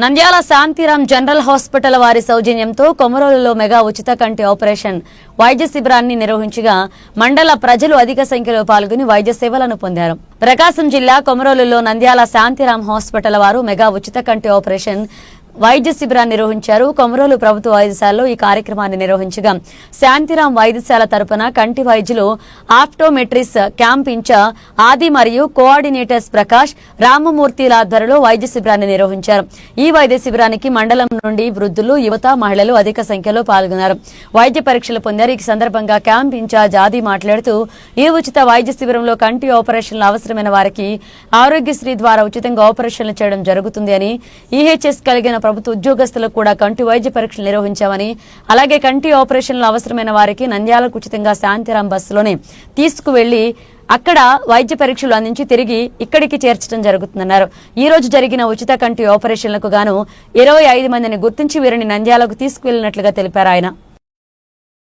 Nandyal Shantiram general hospital వారి సౌజన్యంతో కొమరోలులో mega ఉచిత కంటి ఆపరేషన్. వైద్య శిబిరాన్ని నిర్వహించగా మండల ప్రజలు అధిక సంఖ్యలో పాల్గొని వైద్య సేవలను పొందారు. ప్రకాశం జిల్లా కొమరోలులో నంద్యాల శాంతిరామ్ హాస్పిటల్ వారు మెగా ఉచిత కంటి ఆపరేషన్ వైద్య శిబిరాన్ని నిర్వహించారు. కొమరోలు ప్రభుత్వ వైద్యశాలలో ఈ కార్యక్రమాన్ని నిర్వహించగా శాంతిరాం వైద్యశాల తరపున కంటి వైద్యులు ఆప్టోమెట్రిస్ క్యాంప్ ఆది మరియు కోఆర్డినేటర్స్ ప్రకాష్ రామమూర్తిల ఆధ్వర్యంలో వైద్య శిబిరాన్ని నిర్వహించారు. ఈ వైద్య శిబిరానికి మండలం నుండి వృద్ధులు యువత మహిళలు అధిక సంఖ్యలో పాల్గొన్నారు. వైద్య పరీక్షలు పొందారు. ఈ సందర్భంగా క్యాంప్ ఇన్ఛార్జ్ ఆది మాట్లాడుతూ ఈ ఉచిత వైద్య శిబిరంలో కంటి ఆపరేషన్లు అవసరమైన వారికి ఆరోగ్యశ్రీ ద్వారా ఉచితంగా ఆపరేషన్లు చేయడం జరుగుతుంది అని ఈహెచ్ఎస్ కలిగిన ప్రభుత్వ ఉద్యోగస్తులకు కూడా కంటి వైద్య పరీక్షలు నిర్వహించామని అలాగే కంటి ఆపరేషన్లు అవసరమైన వారికి నంద్యాలకు ఉచితంగా శాంతిరాం బస్సులోనే తీసుకువెళ్ళి అక్కడ వైద్య పరీక్షలు అందించి తిరిగి ఇక్కడికి చేర్చడం జరుగుతుందన్నారు. ఈ రోజు జరిగిన ఉచిత కంటి ఆపరేషన్లకు గాను ఇరవై ఐదు మందిని గుర్తించి వీరిని నంద్యాలకు తీసుకువెళ్ళినట్లుగా తెలిపారు ఆయన.